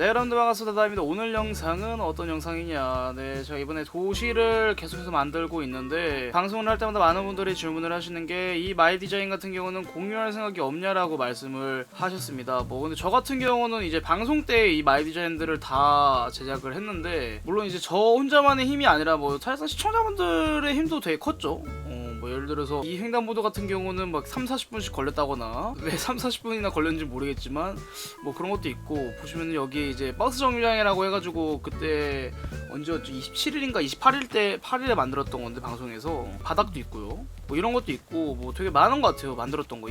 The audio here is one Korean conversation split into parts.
네 여러분들 반갑습니다. 다입니다. 오늘 영상은 어떤 영상이냐. 네 제가 이번에 도시를 계속해서 만들고 있는데 방송을 할 때마다 많은 분들이 질문을 하시는 게 이 마이 디자인 같은 경우는 공유할 생각이 없냐라고 말씀을 하셨습니다. 뭐 근데 저 같은 경우는 이제 방송 때 이 마이 디자인들을 다 제작을 했는데 물론 이제 저 혼자만의 힘이 아니라 뭐 사실상 시청자분들의 힘도 되게 컸죠. 어, 뭐 예를 들어서 이 횡단보도 같은 경우는 막 3, 40분씩 걸렸다거나 왜 3, 40분이나 걸렸는지 모르겠지만 뭐 그런 것도 있고 보시면은 여기 이제 버스 정류장이라고 해가지고 그때 언제였죠 27일인가 28일 때 8일에 만들었던 건데 방송에서. 바닥도 있고요. 뭐 이런 것도 있고 뭐 되게 많은 것 같아요 만들었던 거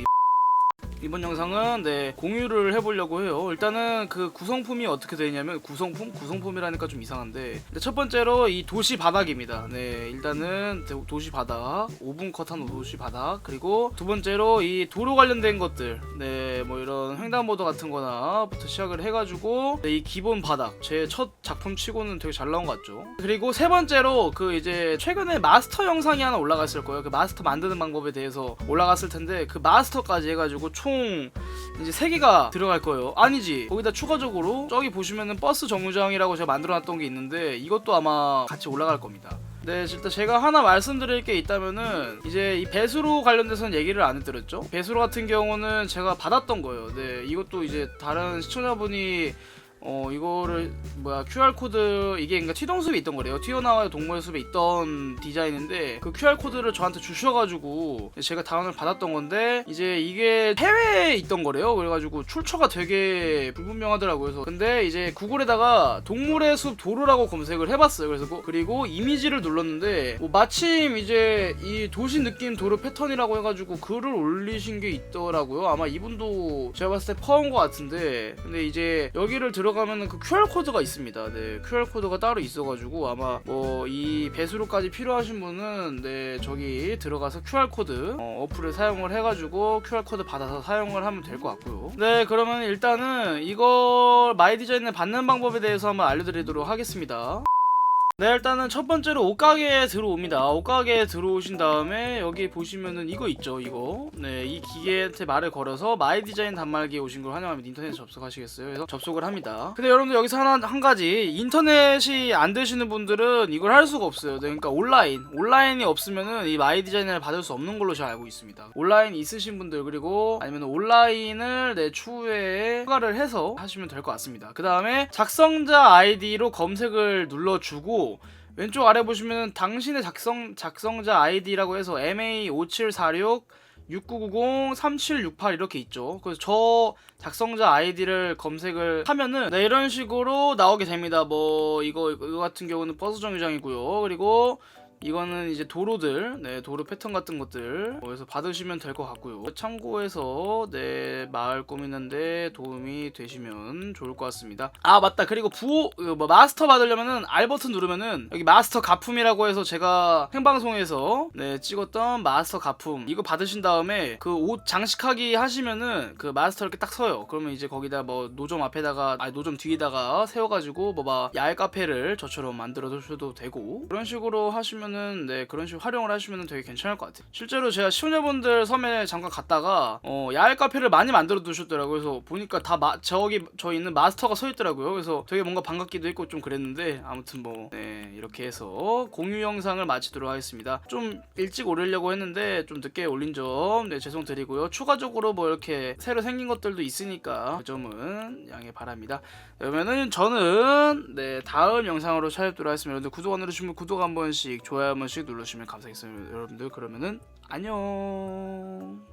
이번 영상은 네 공유를 해보려고 해요. 일단은 그 구성품이 어떻게 되냐면 구성품 구성품이라니까 좀 이상한데 첫 번째로 이 도시 바닥입니다. 네 일단은 도- 도시 바닥 5분 컷한 도시 바닥 그리고 두 번째로 이 도로 관련된 것들 네 뭐 이런 횡단보도 같은거나부터 시작을 해가지고 네, 이 기본 바닥 제 첫 작품 치고는 되게 잘 나온 것 같죠. 그리고 세 번째로 그 이제 최근에 마스터 영상이 하나 올라갔을 거예요. 그 마스터 만드는 방법에 대해서 올라갔을 텐데 그 마스터까지 해가지고 총 이제 세 개가 들어갈 거예요. 아니지. 거기다 추가적으로 저기 보시면은 버스 정류장이라고 제가 만들어놨던 게 있는데 이것도 아마 같이 올라갈 겁니다. 네, 일단 제가 하나 말씀드릴 게 있다면은 이제 이 배수로 관련돼서는 얘기를 안 해드렸죠. 배수로 같은 경우는 제가 받았던 거예요. 네, 이것도 이제 다른 시청자분이 어 이거를 뭐야 QR 코드 이게 그러니까 튀동숲에 있던 거래요. 튀어나와요 동물 숲에 있던 디자인인데 그 QR 코드를 저한테 주셔가지고 제가 다운을 받았던 건데 이제 이게 해외에 있던 거래요. 그래가지고 출처가 되게 불분명하더라고요. 그래서 근데 이제 구글에다가 동물의 숲 도로라고 검색을 해봤어요. 그래서 뭐- 그리고 이미지를 눌렀는데 뭐 마침 이제 이 도시 느낌 도로 패턴이라고 해가지고 글을 올리신 게 있더라고요. 아마 이분도 제가 봤을 때 퍼온 것 같은데 근데 이제 여기를 들어 가면은 그 QR 코드가 있습니다. 네, QR 코드가 따로 있어가지고 아마 뭐 이 배수로까지 필요하신 분은 네 저기 들어가서 QR 코드 어, 어플을 사용을 해가지고 QR 코드 받아서 사용을 하면 될 것 같고요. 네, 그러면 일단은 이걸 마이 디자인을 받는 방법에 대해서 한번 알려드리도록 하겠습니다. 네 일단은 첫 번째로 옷가게에 들어옵니다. 옷가게에 들어오신 다음에 여기 보시면은 이거 있죠 이거. 네 이 기계한테 말을 걸어서 마이 디자인 단말기에 오신 걸 환영합니다. 인터넷 접속하시겠어요? 그래서 접속을 합니다. 근데 여러분들 여기서 하나 한 가지. 인터넷이 안 되시는 분들은 이걸 할 수가 없어요. 네, 그러니까 온라인. 온라인이 없으면은 이 마이 디자인을 받을 수 없는 걸로 제가 알고 있습니다. 온라인 있으신 분들 그리고 아니면 온라인을 내 추후에 추가를 해서 하시면 될 것 같습니다. 그 다음에 작성자 아이디로 검색을 눌러주고 왼쪽 아래 보시면 당신의 작성 작성자 아이디라고 해서 MA5746 6990 3768 이렇게 있죠. 그래서 저 작성자 아이디를 검색을 하면은 네, 이런 식으로 나오게 됩니다. 뭐 이거 이거 같은 경우는 버스 정류장이고요. 그리고 이거는 이제 도로들, 네 도로 패턴 같은 것들 거기서 받으시면 될 것 같고요. 참고해서 네 마을 꾸미는데 도움이 되시면 좋을 것 같습니다. 아 맞다. 그리고 부호 뭐 마스터 받으려면은 R 버튼 누르면은 여기 마스터 가품이라고 해서 제가 생방송에서 네 찍었던 마스터 가품 이거 받으신 다음에 그 옷 장식하기 하시면은 그 마스터 이렇게 딱 서요. 그러면 이제 거기다 뭐 노점 앞에다가 아니 노점 뒤에다가 세워가지고 뭐 막 야외 카페를 저처럼 만들어 두셔도 되고 그런 식으로 하시면 은 네 그런 식으로 활용을 하시면은 되게 괜찮을 것 같아요. 실제로 제가 시청자분들 섬에 잠깐 갔다가 어 야외 카페를 많이 만들어 두셨더라고요. 그래서 보니까 다 마, 저기 저 있는 마스터가 서 있더라고요. 그래서 되게 뭔가 반갑기도 했고 좀 그랬는데 아무튼 뭐 네, 이렇게 해서 공유 영상을 마치도록 하겠습니다. 좀 일찍 올리려고 했는데 좀 늦게 올린 점 네, 죄송드리고요. 추가적으로 뭐 이렇게 새로 생긴 것들도 있으니까 그 점은 양해 바랍니다. 그러면은 저는 네 다음 영상으로 찾아뵙도록 하겠습니다. 여러분들 구독 안 누르시면 구독 한 번씩 좋아요 한 번씩 눌러주시면 감사하겠습니다. 여러분들 그러면은 안녕.